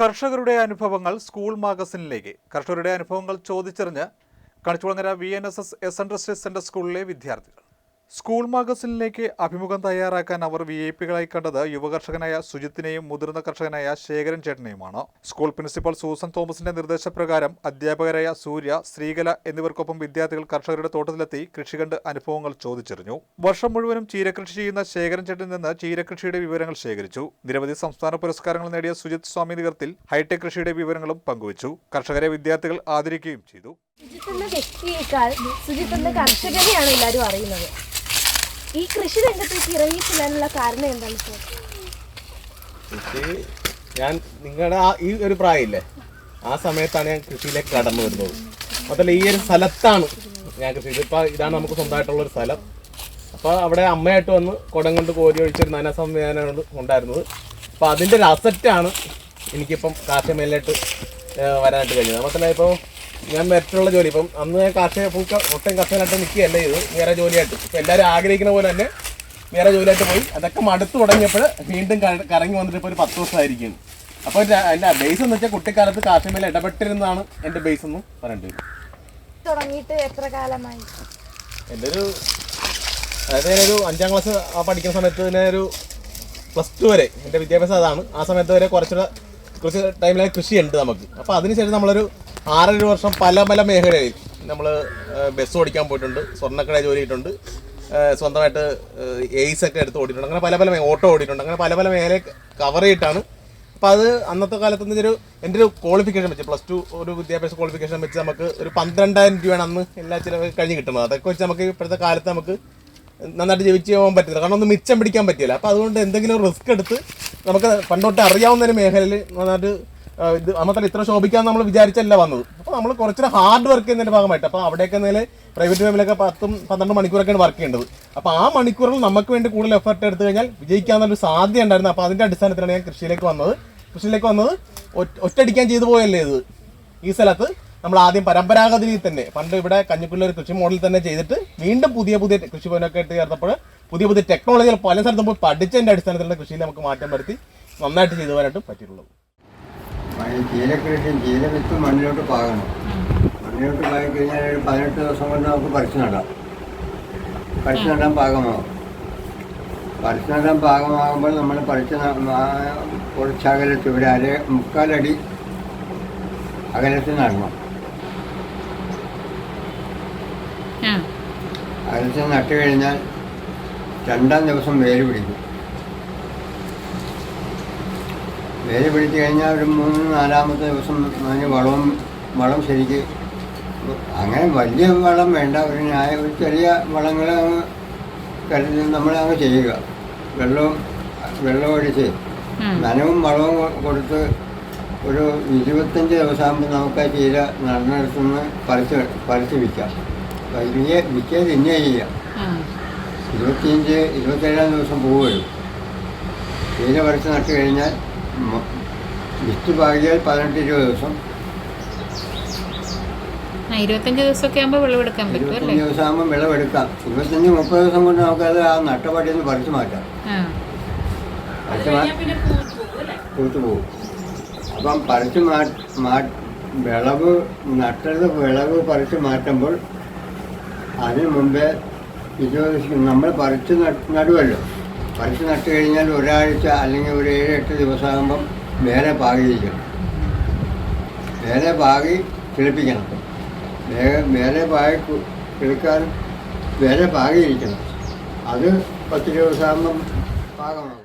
കർഷകരുടെ അനുഭവങ്ങൾ സ്കൂൾ മാഗസിനിലേക്ക്. കർഷകരുടെ അനുഭവങ്ങൾ ചോദിച്ചറിഞ്ഞ് Kanichukulangara V N S S S centre സ്കൂളിലെ വിദ്യാർത്ഥികൾ. സ്കൂൾ മാഗസിനിലേക്ക് അഭിമുഖം തയ്യാറാക്കാൻ അവർ വി ഐ പികളായി കണ്ടത് യുവകർഷകനായ സുജിത്തിനെയും മുതിർന്ന കർഷകനായ ശേഖരൻ ചേട്ടനെയുമാണ്. സ്കൂൾ പ്രിൻസിപ്പൽ സൂസൻ തോമസിന്റെ നിർദ്ദേശപ്രകാരം അധ്യാപകരായ സൂര്യ ശ്രീകല എന്നിവർക്കൊപ്പം വിദ്യാർത്ഥികൾ കർഷകരുടെ തോട്ടത്തിലെത്തി കൃഷി കണ്ട് അനുഭവങ്ങൾ ചോദിച്ചറിഞ്ഞു. വർഷം മുഴുവനും ചീരകൃഷി ചെയ്യുന്ന ശേഖരൻ ചേട്ടൻ നിന്ന് ചീരകൃഷിയുടെ വിവരങ്ങൾ ശേഖരിച്ചു. നിരവധി സംസ്ഥാന പുരസ്കാരങ്ങൾ നേടിയ സുജിത് സ്വാമി നികർത്തിൽ ഹൈടെക് കൃഷിയുടെ വിവരങ്ങളും പങ്കുവച്ചു. കർഷകരെ വിദ്യാർത്ഥികൾ ആദരിക്കുകയും ചെയ്തു. കർഷകനെയാണ് അറിയുന്നത്. ഈ കൃഷി രംഗത്തേക്ക് ഇറങ്ങിച്ചെല്ലാനുള്ള കാരണം എന്താണ് സാർ? ഞാൻ നിങ്ങളുടെ ആ ഈ ഒരു പ്രായമില്ലേ? ആ സമയത്താണ് ഞാൻ കൃഷിയിലേക്ക് കടന്നു വരുന്നത്. അതല്ല ഈ ഒരു സ്ഥലത്താണ് ഞാൻ കൃഷി ഇപ്പം ഇതാണ് നമുക്ക് സ്വന്തമായിട്ടുള്ള ഒരു സ്ഥലം. അപ്പോൾ അവിടെ അമ്മയായിട്ട് വന്ന് കുടം കൊണ്ട് കോരി ഒഴിച്ചൊരു നന സംവിധാനമാണ് ഉണ്ടായിരുന്നത്. അപ്പോൾ അതിന്റെ ഒരു അസറ്റാണ് എനിക്കിപ്പം കാർഷിക മേലിലോട്ട് വരാനായിട്ട് കഴിഞ്ഞത്. മാത്രമല്ല ഇപ്പോൾ ഞാൻ മറ്റുള്ള ജോലി. ഇപ്പം അന്ന് ഞാൻ കാർഷിക പൂക്ക ഒട്ടും കർഷകനായിട്ട് നിൽക്കുകയല്ല ഇത് വേറെ ജോലിയായിട്ട്. ഇപ്പം എല്ലാവരും ആഗ്രഹിക്കുന്ന പോലെ തന്നെ വേറെ ജോലിയായിട്ട് പോയി. അതൊക്കെ മടുത്തു തുടങ്ങിയപ്പോൾ വീണ്ടും കറങ്ങി വന്നിട്ട് ഇപ്പോൾ ഒരു പത്ത് ദിവസമായിരിക്കും അപ്പോൾ എന്റെ ബേസ് എന്ന് വെച്ചാൽ കുട്ടിക്കാലത്ത് കാർഷിക മേലെ ഇടപെട്ടിരുന്നതാണ് എന്റെ ബേസ് എന്ന് പറയേണ്ടി വരും. തുടങ്ങിയിട്ട് എത്ര കാലമായി? എന്റെ ഒരു അതായത് ഒരു അഞ്ചാം ക്ലാസ് പഠിക്കുന്ന സമയത്ത് തന്നെ ഒരു പ്ലസ് ടു വരെ. എന്റെ വിദ്യാഭ്യാസം അതാണ്. ആ സമയത്ത് വരെ കുറച്ചുകൂടെ കുറച്ച് ടൈമിലായി കൃഷിയുണ്ട് നമുക്ക്. അപ്പോൾ അതിനുശേഷം നമ്മളൊരു ആറര വർഷം പല പല മേഖലയിൽ നമ്മൾ ബസ് ഓടിക്കാൻ പോയിട്ടുണ്ട് സ്വർണക്കട ജോലി ചെയ്തിട്ടുണ്ട് സ്വന്തമായിട്ട് എയ്സ് ഒക്കെ എടുത്ത് ഓടിയിട്ടുണ്ട് അങ്ങനെ പല പല ഓട്ടോ ഓടിയിട്ടുണ്ട് അങ്ങനെ പല പല മേഖല കവർ ചെയ്തിട്ടാണ്. അപ്പോൾ അത് അന്നത്തെ കാലത്ത് ഒരു എന്റെ ഒരു ക്വാളിഫിക്കേഷൻ വെച്ച് പ്ലസ് ടു ഒരു വിദ്യാഭ്യാസ ക്വാളിഫിക്കേഷൻ വെച്ച് നമുക്ക് ഒരു പന്ത്രണ്ടായിരം രൂപയാണ് അന്ന് എല്ലാ ചിലവ് കഴിഞ്ഞ് കിട്ടുന്നത്. അതൊക്കെ വെച്ച് നമുക്ക് ഇപ്പോഴത്തെ കാലത്ത് നമുക്ക് നന്നായിട്ട് ജീവിച്ച് പോകാൻ പറ്റില്ല. കാരണം ഒന്നും മിച്ചം പിടിക്കാൻ പറ്റില്ല. അപ്പോൾ അതുകൊണ്ട് എന്തെങ്കിലും റിസ്ക് എടുത്ത് നമുക്ക് പണ്ടോട്ട് അറിയാവുന്ന ഒരു മേഖലയിൽ നന്നായിട്ട് ഇത് അന്നത്തെ ഇത്ര ശോഭിക്കാൻ നമ്മൾ വിചാരിച്ചല്ല വന്നത്. അപ്പോൾ നമ്മൾ കുറച്ചൊരു ഹാർഡ് വർക്ക് ചെയ്യുന്നതിന്റെ ഭാഗമായിട്ട്. അപ്പോൾ അവിടെയൊക്കെ നേരെ പ്രൈവറ്റ് ഫേമിലൊക്കെ പത്തും പന്ത്രണ്ട് മണിക്കൂറൊക്കെയാണ് വർക്ക് ചെയ്യേണ്ടത്. അപ്പോൾ ആ മണിക്കൂറിൽ നമുക്ക് വേണ്ടി കൂടുതൽ എഫർട്ട് എടുത്തു കഴിഞ്ഞാൽ വിജയിക്കാമെന്നൊരു സാധ്യത ഉണ്ടായിരുന്നു അപ്പോൾ അതിന്റെ അടിസ്ഥാനത്തിലാണ് ഞാൻ കൃഷിയിലേക്ക് വന്നത്. കൃഷിയിലേക്ക് വന്നത് ഒറ്റടിക്കാൻ ചെയ്തു പോയല്ലേ ഇത്? ഈ സ്ഥലത്ത് നമ്മൾ ആദ്യം പരമ്പരാഗത രീതിയിൽ തന്നെ പണ്ട് ഇവിടെ കഞ്ഞിക്കുള്ള ഒരു കൃഷി മോഡൽ തന്നെ ചെയ്തിട്ട് വീണ്ടും പുതിയ പുതിയ കൃഷിഭവനൊക്കെ ഇട്ട് ചേർത്തപ്പോൾ പുതിയ പുതിയ ടെക്നോളജികൾ പല സ്ഥലത്തും പോയി പഠിച്ചതിന്റെ അടിസ്ഥാനത്തിലുള്ള കൃഷിയിൽ നമുക്ക് മാറ്റം വരുത്തി നന്നായിട്ട് ചെയ്തു പോകാനായിട്ട് പറ്റിയിട്ടുള്ളത്. ചീരക്കൃഷി ചീര വിത്ത് മണ്ണിലോട്ട് പാകണം. മണ്ണിലോട്ട് പാകി കഴിഞ്ഞാൽ ഒരു പതിനെട്ട് ദിവസം കൊണ്ട് നമുക്ക് പറിച്ചു നടാം. പറിച്ചു നടാൻ പാകമാകും പറിച്ചു നടാൻ പാകമാകുമ്പോൾ നമ്മൾ പറിച്ച് ന- ഇവിടെ അര മുക്കാലടി അകലത്തിൽ നടണം. അകലത്തിൽ നട്ടു കഴിഞ്ഞാൽ രണ്ടാം ദിവസം വേര് പിടിക്കും. വേര് പിടിച്ച് കഴിഞ്ഞാൽ ഒരു മൂന്ന് നാലാമത്തെ ദിവസം അതിന് വളവും വളം ശരിക്ക് അങ്ങനെ വലിയ വളം വേണ്ട. ഒരു ന്യായ ഒരു ചെറിയ വളങ്ങൾ അങ്ങ് കരുതി നമ്മൾ അങ്ങ് ചെയ്യുക. വെള്ളവും വെള്ളം ഒഴിച്ച് നനവും വളവും കൊടുത്ത് ഒരു ഇരുപത്തഞ്ച് ദിവസമാകുമ്പോൾ നമുക്ക് ആ ചീര നടന്നെടുത്തുനിന്ന് പറിച്ച് പറിച്ച് വിൽക്കാം വലിയ വിൽക്കാൻ തന്നെ ചെയ്യാം ഇരുപത്തിയഞ്ച് ഇരുപത്തേഴാം ദിവസം പൂ വരും. ചീര പറിച്ച് നട്ട് കഴിഞ്ഞാൽ വിത്ത് പാകിയാൽ പതിനെട്ട് ഇരുപത് ദിവസം. ആ ഇരുപത്തഞ്ച് ദിവസമൊക്കെ ആകുമ്പോൾ വിളവെടുക്കാൻ പറ്റും അല്ലേ? ദിവസം വിളവെടുക്കാം ഇരുപത്തഞ്ച് മുപ്പത് ദിവസം കൊണ്ട് നമുക്കത് ആ നട്ടപാടിയിൽ നിന്ന് പറിച്ചു മാറ്റാം. പൂത്ത് പോകും അപ്പം പറിച്ചു മാ വിളവ് നട്ടത് വിളവ് പറിച്ചു മാറ്റുമ്പോൾ അതിനു മുമ്പേ ഇരുപത് ദിവസം നമ്മൾ പറിച്ച് നടുവല്ലോ. പറിച്ച് നട്ട് കഴിഞ്ഞാൽ ഒരാഴ്ച അല്ലെങ്കിൽ ഒരു ഏഴ് എട്ട് ദിവസമാകുമ്പം വേറെ പാകിയിരിക്കണം. വേറെ പാകി കിളിപ്പിക്കണം. വേല പാകി കിളിക്കാൻ വേറെ പാകിയിരിക്കണം. അത് പത്ത് ദിവസമാകുമ്പം പാകമാകും.